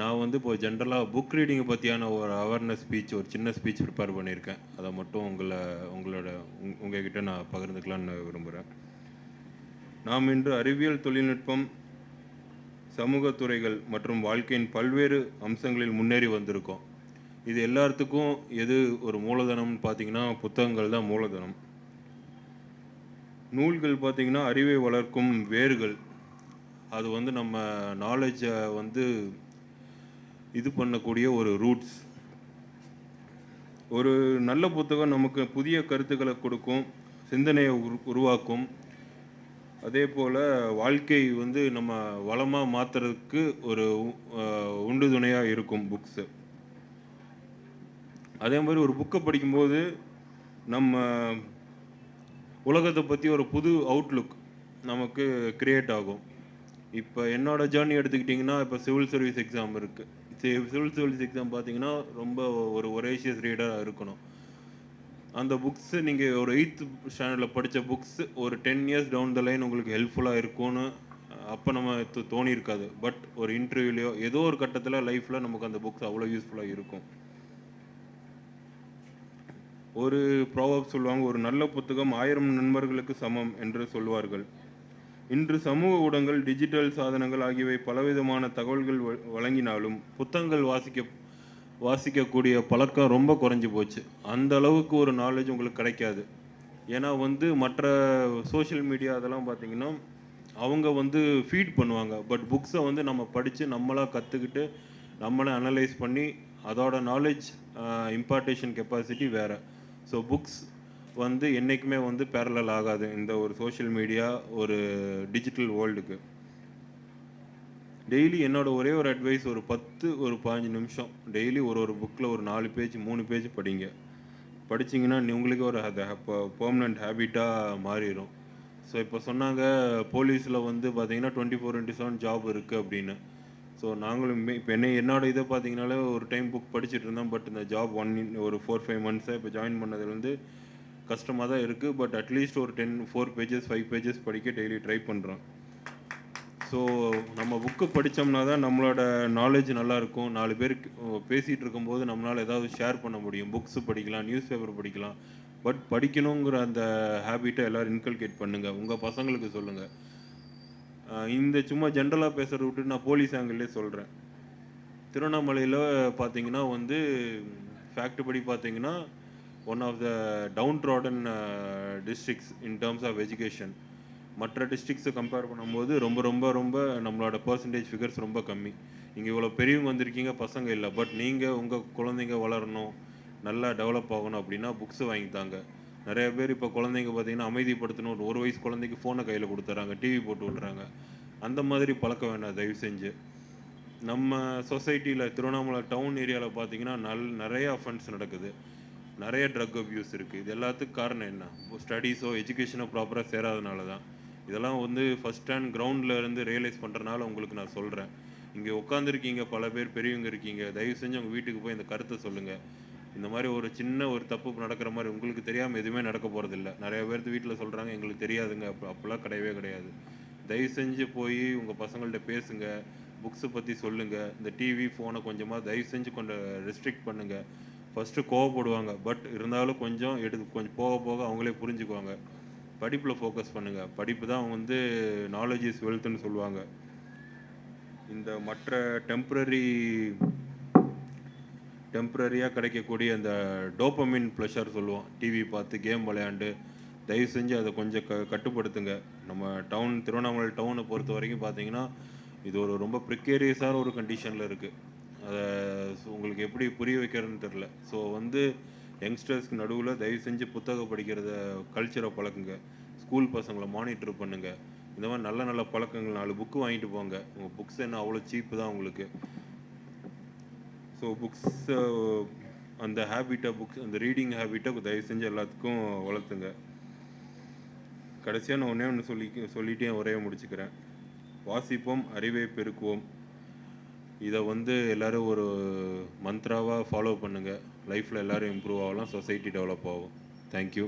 நான் வந்து இப்போ ஜென்ரலாக புக் ரீடிங்கை பற்றியான ஒரு அவேர்னஸ் ஸ்பீச் ஒரு சின்ன ஸ்பீச் ப்ரிப்பேர் பண்ணியிருக்கேன். அதை மட்டும் உங்களை உங்களோட உங் உங்ககிட்ட நான் பகிர்ந்துக்கலான்னு விரும்புகிறேன் நாம் இன்று அறிவியல் தொழில்நுட்பம் சமூக துறைகள் மற்றும் வாழ்க்கையின் பல்வேறு அம்சங்களில் முன்னேறி வந்திருக்கோம். இது எல்லாத்துக்கும் எது ஒரு மூலதனம்னு பார்த்தீங்கன்னா புத்தகங்கள் தான் மூலதனம். நூல்கள் பார்த்தீங்கன்னா அறிவை வளர்க்கும் வேர்கள். அது வந்து நம்ம நாலேஜை வந்து இது பண்ணக்கூடிய ஒரு ரூட்ஸ் ஒரு நல்ல புத்தகம் நமக்கு புதிய கருத்துக்களை கொடுக்கும் சிந்தனையை உரு உருவாக்கும். அதே போல் வாழ்க்கை வந்து நம்ம வளமாக மாற்றுறதுக்கு ஒரு உண்டு உண்டுதுணையாக இருக்கும் புக்ஸு அதே மாதிரி ஒரு புக்கை படிக்கும்போது நம்ம உலகத்தை பற்றி ஒரு புது அவுட்லுக் நமக்கு கிரியேட் ஆகும். இப்போ என்னோடய ஜேர்னி எடுத்துக்கிட்டிங்கன்னா இப்போ சிவில் சர்வீஸ் எக்ஸாம் இருக்குது சிவில் சர்வீஸ் எக்ஸாம் பார்த்தீங்கன்னா ரொம்ப ஒரு ஒரேஷியஸ் ரீடராக இருக்கணும். அந்த புக்ஸு நீங்கள் ஒரு எயித்து ஸ்டாண்டர்டில் படித்த புக்ஸ் ஒரு ten years down the line உங்களுக்கு ஹெல்ப்ஃபுல்லாக இருக்கும்னு அப்போ நம்ம தோணியிருக்காது. பட் ஒரு இன்டர்வியூலையோ ஏதோ ஒரு கட்டத்தில் லைஃப்பில் நமக்கு அந்த புக்ஸ் அவ்வளோ யூஸ்ஃபுல்லாக இருக்கும். ஒரு ப்ராவப் சொல்லுவாங்க ஒரு நல்ல புத்தகம் ஆயிரம் நண்பர்களுக்கு சமம் என்று சொல்வார்கள். இன்று சமூக ஊடகங்கள் டிஜிட்டல் சாதனங்கள் ஆகியவை பலவிதமான தகவல்கள் வ- வழங்கினாலும் புத்தகங்கள் வாசிக்க வாசிக்கக்கூடிய பழக்கம் ரொம்ப குறைஞ்சி போச்சு. அந்த அளவுக்கு ஒரு நாலேஜ் உங்களுக்கு கிடைக்காது. ஏன்னா வந்து மற்ற சோஷியல் மீடியா அதெல்லாம் பார்த்தீங்கன்னா அவங்க வந்து ஃபீட் பண்ணுவாங்க. பட் புக்ஸை வந்து நம்ம படித்து நம்மளாக கற்றுக்கிட்டு நம்மளை அனலைஸ் பண்ணி அதோட நாலேஜ் இம்பார்ட்டேஷன் கெப்பாசிட்டி வேறு. ஸோ புக்ஸ் வந்து என்றைக்குமே வந்து பேரலல் ஆகாது. இந்த ஒரு சோஷியல் மீடியா ஒரு டிஜிட்டல் வேர்ல்டுக்கு டெய்லி என்னோட ஒரே ஒரு அட்வைஸ் ஒரு பத்து ஒரு பதினஞ்சு நிமிஷம். டெய்லி ஒரு ஒரு புக்கில் ஒரு நாலு பேஜ் மூணு பேஜ் படிங்க. படிச்சீங்கன்னா நீ ஒரு அது பெர்மனண்ட் ஹேபிட்டாக மாறிடும் ஸோ இப்போ சொன்னாங்க போலீஸில் வந்து பார்த்தீங்கன்னா twenty four into seven job இருக்குது அப்படின்னு. ஸோ நாங்களும் இப்போ என்ன என்னோட இதை பார்த்தீங்கனாலே ஒரு டைம் புக் படிச்சுட்டு இருந்தோம் பட் இந்த ஜாப் ஒன் ஒரு ஃபோர் ஃபைவ் மந்த்ஸாக இப்போ ஜாயின் பண்ணதுலேருந்து கஷ்டமாக தான் இருக்குது பட் அட்லீஸ்ட் ஒரு ten four pages five pages படிக்க டெய்லி ட்ரை பண்ணுறோம் ஸோ நம்ம புக்கு படித்தோம்னா தான் நம்மளோட நாலேஜ் நல்லாயிருக்கும் நாலு பேருக்கு பேசிகிட்டு இருக்கும்போது நம்மளால் ஏதாவது ஷேர் பண்ண முடியும். புக்ஸு படிக்கலாம் நியூஸ் பேப்பர் படிக்கலாம். பட் படிக்கணுங்கிற அந்த ஹேபிட்டை எல்லோரும் இன்கல்கேட் பண்ணுங்கள் உங்கள் பசங்களுக்கு சொல்லுங்கள் இந்த சும்மா ஜென்ரலாக பேசுகிறத விட்டு நான் போலீஸ் ஆங்கிள்லேயே சொல்கிறேன் திருவண்ணாமலையில் பார்த்தீங்கன்னா வந்து ஃபேக்ட் படி பார்த்தீங்கன்னா one of the downtrodden districts in terms of education மற்ற டிஸ்ட்ரிக்ஸை கம்பேர் பண்ணும்போது ரொம்ப ரொம்ப ரொம்ப நம்மளோட பர்சன்டேஜ் ஃபிகர்ஸ் ரொம்ப கம்மி. இங்கே இவ்வளோ பெரியவங்க வந்திருக்கீங்க பசங்க இல்லை. பட் நீங்கள் உங்கள் குழந்தைங்க வளரணும் நல்லா டெவலப் ஆகணும் அப்படின்னா புக்ஸு வாங்கித்தாங்க நிறைய பேர் இப்போ குழந்தைங்க பார்த்தீங்கன்னா அமைதிப்படுத்தணும். ஒரு ஒரு வயசு குழந்தைக்கு ஃபோனை கையில் கொடுத்துட்றாங்க டிவி போட்டு விட்றாங்க. அந்த மாதிரி பழக்கம் வேண்டாம் தயவு செஞ்சு. நம்ம சொசைட்டியில் திருவண்ணாமலை டவுன் ஏரியாவில் பார்த்தீங்கன்னா நல் நிறைய அஃபென்ஸ் நடக்குது. நிறைய ட்ரக் அப்யூஸ் இருக்குது இது எல்லாத்துக்கும் காரணம் என்ன? ஸ்டடீஸோ எஜுகேஷனோ ப்ராப்பராக சேராதனால தான். இதெல்லாம் வந்து ஃபஸ்ட் ஹேண்ட் கிரவுண்டில் இருந்து ரியலைஸ் பண்ணுறனால உங்களுக்கு நான் சொல்கிறேன் இங்கே உட்காந்துருக்கீங்க பல பேர் பெரியவங்க இருக்கீங்க. தயவு செஞ்சு உங்கள் வீட்டுக்கு போய் இந்த கருத்தை சொல்லுங்கள் இந்த மாதிரி ஒரு சின்ன ஒரு தப்பு நடக்கிற மாதிரி உங்களுக்கு தெரியாமல் எதுவுமே நடக்க போகிறதில்ல நிறைய பேர்த்து வீட்டில் சொல்கிறாங்க எங்களுக்கு தெரியாதுங்க. அப்போ அப்போல்லாம் கிடையவே கிடையாது. தயவு செஞ்சு போய் உங்கள் பசங்கள்கிட்ட பேசுங்க. புக்ஸை பற்றி சொல்லுங்கள் இந்த டிவி ஃபோனை கொஞ்சமாக தயவு செஞ்சு கொஞ்சம் ரெஸ்ட்ரிக்ட் பண்ணுங்கள் ஃபஸ்ட்டு கோவப்படுவாங்க. பட் இருந்தாலும் கொஞ்சம் எடுத்து கொஞ்சம் போக போக அவங்களே புரிஞ்சுக்குவாங்க. படிப்பில் ஃபோக்கஸ் பண்ணுங்கள் படிப்பு தான் வந்து நாலேஜ் இஸ் வெல்த்துன்னு சொல்லுவாங்க. இந்த மற்ற டெம்ப்ரரி டெம்ப்ரரியாக கிடைக்கக்கூடிய அந்த டோப்பமின் ப்ளஷர் சொல்லுவோம். டிவி பார்த்து கேம் விளையாண்டு தயவு செஞ்சு அதை கொஞ்சம் க கட்டுப்படுத்துங்க. நம்ம டவுன் திருவண்ணாமலை டவுனை பொறுத்த வரைக்கும் பார்த்தீங்கன்னா இது ஒரு ரொம்ப ப்ரிக்கேரியஸான ஒரு கண்டிஷனில் இருக்குது அதை உங்களுக்கு எப்படி புரிய வைக்கிறதுன்னு தெரில ஸோ வந்து யங்ஸ்டர்ஸ்க்கு நடுவில் தயவு செஞ்சு புத்தகம் படிக்கிறத கல்ச்சரை பழக்குங்க. ஸ்கூல் பசங்களை மானிட்டர் பண்ணுங்க. இந்த மாதிரி நல்ல நல்ல பழக்கங்கள் நாலு புக்கு வாங்கிட்டு போங்க. உங்கள் புக்ஸ் என்ன அவ்வளோ சீப்பு தான் உங்களுக்கு. ஸோ புக்ஸ் அந்த ஹேபிட்டை புக்ஸ் அந்த ரீடிங் ஹேபிட்டை தயவு செஞ்சு எல்லாத்துக்கும் வளர்த்துங்க. கடைசியாக நான் ஒன்றே ஒன்று சொல்லி சொல்லிட்டே ஒரே முடிச்சுக்கிறேன். வாசிப்போம் அறிவை பெருக்குவோம். இதை வந்து எல்லோரும் ஒரு மந்த்ராவாக ஃபாலோ பண்ணுங்கள் லைஃப்பில் எல்லோரும் இம்ப்ரூவ் ஆகலாம். சொசைட்டி டெவலப் ஆகும். தேங்க்யூ